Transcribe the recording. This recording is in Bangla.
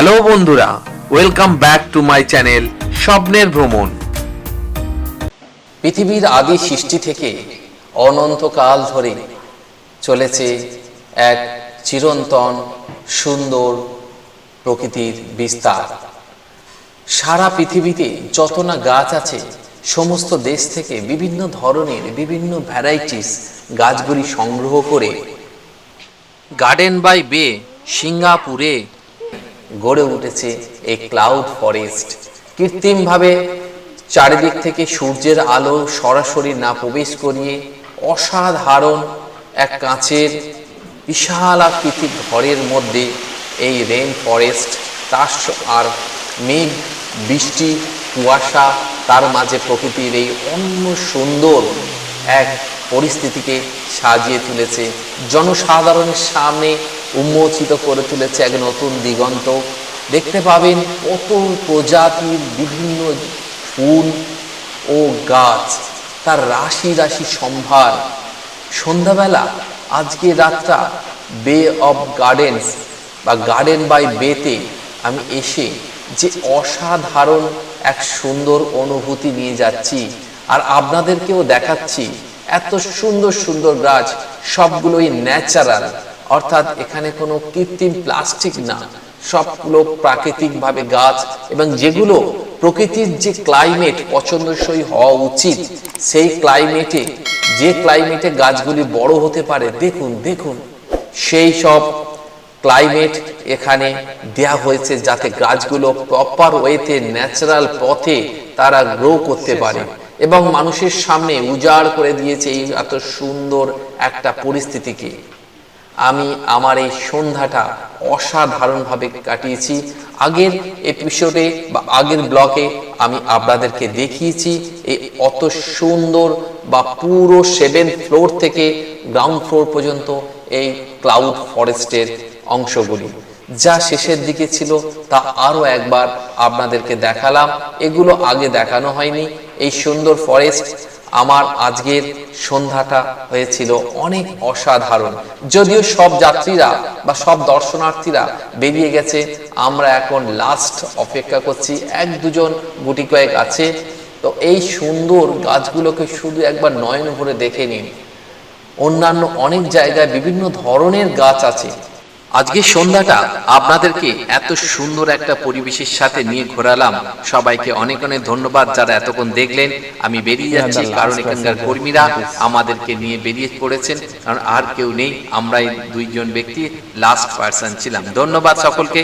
হ্যালো বন্ধুরা welcome back to my channel স্বপ্নের ভ্রমণ। পৃথিবীর আদি সৃষ্টি থেকে অনন্তকাল ধরে চলেছে এক চিরন্তন, সুন্দর প্রকৃতির বিস্তার। সারা পৃথিবীতে যত না গাছ আছে, সমস্ত দেশ থেকে বিভিন্ন ধরনের, বিভিন্ন ভ্যারাইটিস গাছগুলি সংগ্রহ করে গার্ডেন বাই বে সিঙ্গাপুরে গড়ে উঠেছে এই ক্লাউড ফরেস্ট কৃত্রিমভাবে চারিদিক থেকে সূর্যের আলো সরাসরি না প্রবেশ করিয়ে অসাধারণ এক কাঁচের বিশাল আকৃতির ঘরের মধ্যে এই রেন ফরেস্ট তার আর মেঘ, বৃষ্টি, কুয়াশা, তার মাঝে প্রকৃতির এই অন্য সুন্দর এক পরিস্থিতিকে সাজিয়ে তুলেছে। জনসাধারণের সামনে উন্মোচিত করে তুলেছে এক নতুন দিগন্ত। দেখতে পাবেন কত প্রজাতির বিভিন্ন ফুল ও গাছ, তার রাশি রাশি সম্ভার। সন্ধ্যাবেলা আজকে রাতটা বে অফ গার্ডেন্স বা গার্ডেন বাই বেতে আমি এসে যে অসাধারণ এক সুন্দর অনুভূতি নিয়ে যাচ্ছি আর আপনাদেরকেও দেখাচ্ছি, এত সুন্দর সুন্দর গাছ, সবগুলোই ন্যাচারাল অর্থাৎ এখানে কোনো কৃত্রিম প্লাস্টিক না। সবগুলো প্রাকৃতিকভাবে গাছ এবং যেগুলো প্রকৃতির যে ক্লাইমেট পছন্দসই হওয়া উচিত, সেই ক্লাইমেটে, যে ক্লাইমেটে গাছগুলি বড় হতে পারে, দেখুন দেখুন, সেই সব ক্লাইমেট এখানে দেয়া হয়েছে যাতে গাছগুলো প্রপার ওয়েতে ন্যাচারাল পথে তারা গ্রো করতে পারে এবং মানুষের সামনে উজাড় করে দিয়েছে এই এত সুন্দর একটা পরিস্থিতিকে। আমি আমার এই সন্ধ্যাটা অসাধারণভাবে কাটিয়েছি। আগের এপিসোডে বা আগের ব্লকে আমি আপনাদেরকে দেখিয়েছি এই অত সুন্দর বা পুরো সেভেন ফ্লোর থেকে গ্রাউন্ড ফ্লোর পর্যন্ত এই ক্লাউড ফরেস্টের অংশগুলি। যা শেষের দিকে ছিল, তা আরও একবার আপনাদেরকে দেখালাম। এগুলো আগে দেখানো হয়নি। এই সুন্দর ফরেস্ট আমার আজকের সন্ধ্যাটা হয়েছিল অনেক অসাধারণ। যদিও সব যাত্রীরা বা সব দর্শনার্থীরা বেরিয়ে গেছে, আমরা এখন লাস্ট অপেক্ষা করছি, এক দুজন গুটি কয়েক আছে। তো এই সুন্দর গাছগুলোকে শুধু একবার নয়ন ভরে দেখে নিন। অন্যান্য অনেক জায়গায় বিভিন্ন ধরনের গাছ আছে। আজকে সন্ধ্যাটা আপনাদেরকে এত সুন্দর একটা পরিবেশের সাথে নিয়ে ঘোরালাম। সবাইকে অনেক অনেক ধন্যবাদ যারা এতক্ষণ দেখলেন। আমি বেরিয়ে যাচ্ছি কারণ এখানকার কর্মীরা আমাদেরকে নিয়ে বেরিয়ে পড়েছেন। কারণ আর কেউ নেই। আমরাই দুইজন ব্যক্তি লাস্ট পার্সন ছিলাম। ধন্যবাদ সকলকে।